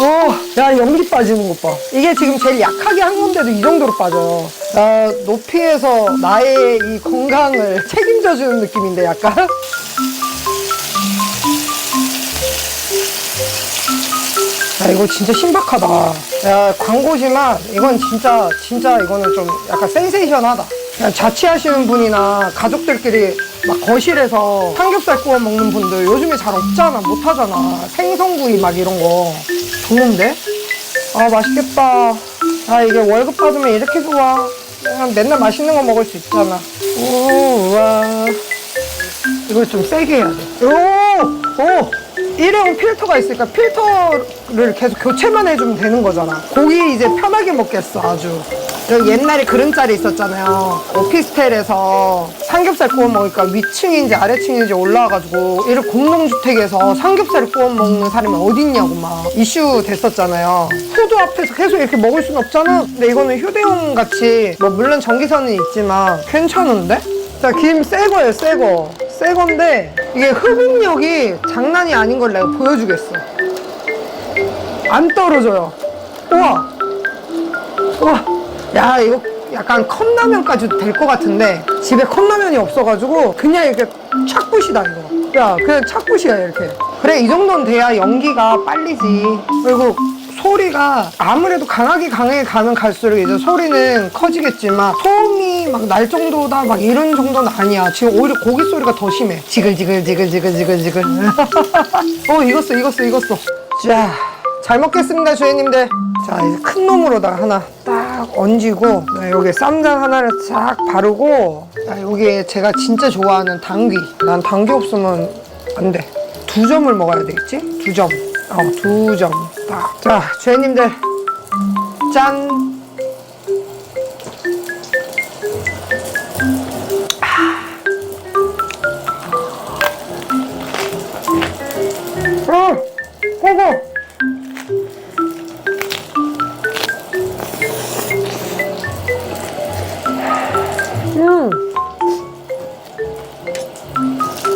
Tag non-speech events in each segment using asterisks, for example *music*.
오, 야 연기 빠지는 것 봐. 이게 지금 제일 약하게 한 건데도 이 정도로 빠져요. 나 높이에서 나의 이 건강을 *laughs* 책임져 주는 느낌인데 약간. 야 이거 진짜 신박하다. 야 광고지만 이건 진짜 진짜 이거는 좀 약간 센세이션하다. 자취하시는 분이나 가족들끼리 막 거실에서 삼겹살 구워 먹는 분들 요즘에 잘 없잖아, 못 하잖아. 생선구이 막 이런 거 좋은데? 아 맛있겠다. 아 이게 월급 받으면 이렇게 좋아. 그냥 맨날 맛있는 거 먹을 수 있잖아. 우와. 이걸 좀 세게 해야 돼. 오! 오! 일회용 필터가 있으니까 필터를 계속 교체만 해주면 되는 거잖아. 고기 이제 편하게 먹겠어, 아주. 여기 옛날에 그런 짤이 있었잖아요. 오피스텔에서 삼겹살 구워 먹으니까 위층인지 아래층인지 올라와가지고 이런 공동주택에서 삼겹살을 구워 먹는 사람이 어딨냐고 막 이슈 됐었잖아요. 후드 앞에서 계속 이렇게 먹을 순 없잖아. 근데 이거는 휴대용 같이 뭐 물론 전기선은 있지만 괜찮은데? 자, 김 새 거예요, 새 거. 새 건데, 이게 흡입력이 장난이 아닌 걸 내가 보여주겠어. 안 떨어져요. 우와. 우와. 야, 이거 약간 컵라면까지 도 될 것 같은데, 집에 컵라면이 없어가지고, 그냥 이렇게 착붙이다, 이거. 야, 그냥 착붙이야, 이렇게. 그래, 이 정도는 돼야 연기가 빨리지. 그리고 소리가 아무래도 강하게 강하게 가면 갈수록 이제 소리는 커지겠지만 소음이 막 날 정도다 막 이런 정도는 아니야. 지금 오히려 고기 소리가 더 심해. 지글지글 지글지글 지글지글. *laughs* 어 익었어 익었어 익었어. 자, 잘 먹겠습니다 주인님들. 자 이제 큰 놈으로다가 하나 딱 얹이고 네, 여기 쌈장 하나를 싹 바르고 자, 여기에 제가 진짜 좋아하는 당귀. 난 당귀 없으면 안 돼. 두 점을 먹어야 되겠지? 두 점. 어, 두 점. 딱. 자, 주인님들. 짠.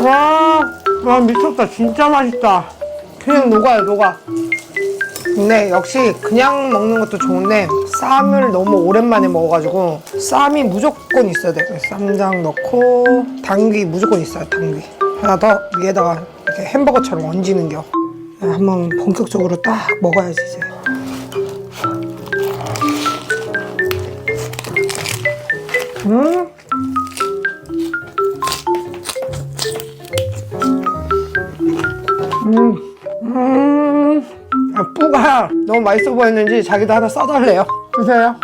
와, 와 미쳤다. 진짜 맛있다. 그냥 녹아요, 녹아. 근데 역시 그냥 먹는 것도 좋은데 쌈을 너무 오랜만에 먹어가지고 쌈이 무조건 있어야 돼. 쌈장 넣고 당귀 무조건 있어요, 당귀. 하나 더 위에다가 이렇게 햄버거처럼 얹는 겨. 한번 본격적으로 딱 먹어야지 이제. 음. 뿌가 너무 맛있어 보였는지 자기도 하나 써달래요. 주세요.